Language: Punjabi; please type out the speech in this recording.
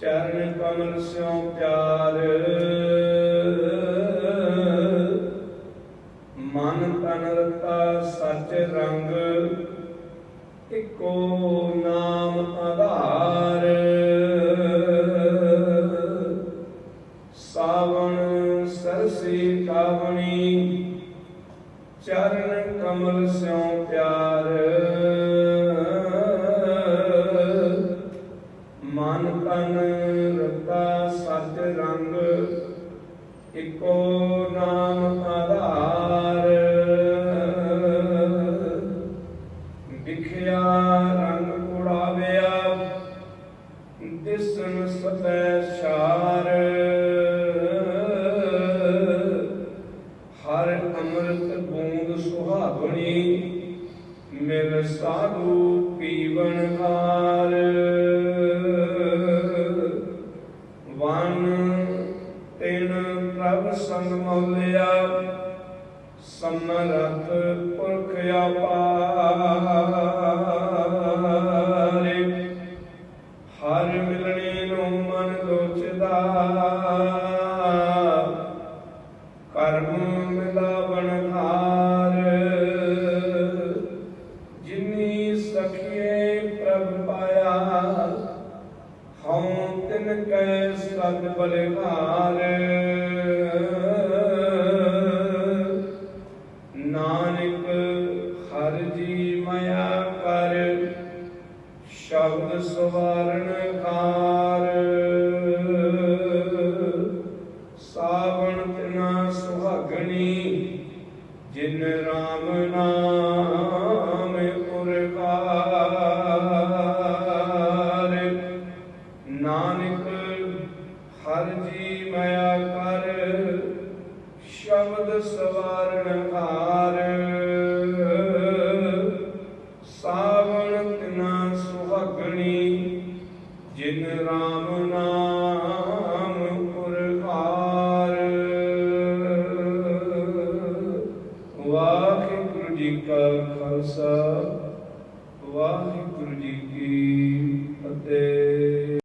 ਚਰਨ ਕਮਲ ਸਿਉ ਪਿਆਰ ਕੋ ਨਾਮ ਆਧਾਰ। ਸਾਵਣ ਸਰਸੀ ਕਾਵਣੀ, ਚਰਨ ਕਮਲ ਸਿਉ ਪਿਆਰ। ਮਨ ਤਨ ਰਤਾ ਸਚ ਰੰਗ, ਇਕੋ ਮਿਲ ਸਾਧੂ ਪੀਵਨ ਹਾਰ। ਵਨ ਤਿਨ ਪ੍ਰਭ ਸੰਗ ਮੌਲਿਆ ਸਮਰਥ ਪੁਰਖ ਆਪਾਰੇ ਹਰ ਮਿਲਣੇ ਨੂੰ ਮਨ ਲੋਚਦਾ, ਕਰਮ ਮਿਲਾਵਣ ਹਾਰ। ਸਖੀਏ ਪ੍ਰਭ ਪਾਇਆ। ਹਉ ਤਿਨ ਕੈ ਸਦ ਬਲਿਹਾਰ। ਨਾਨਕ ਹਰ ਜੀ ਮਾਇਆ ਕਰ, ਸ਼ਬਦ ਸਵਾਰਨ ਕਾਰ। ਸਾਵਣ ਤਿਨਾ ਸੁਹਾਗਣੀ, ਜਿਨ ਰਾਮ ਨਾਮ ਸ਼ਬਦ ਸਵਾਰਨ ਹਾਰ। ਸਾਵਣ ਤਿਨਾ ਸੁਹਾਗਣੀ, ਜਿਨ RAM ਨਾਮ ਪੁਰਖਾਰ ਵਾਹਿਗੁਰੂ ਜੀ ਕਾ ਖਾਲਸਾ, ਵਾਹਿਗੁਰੂ ਜੀ ਕੀ ਫਤਿਹ।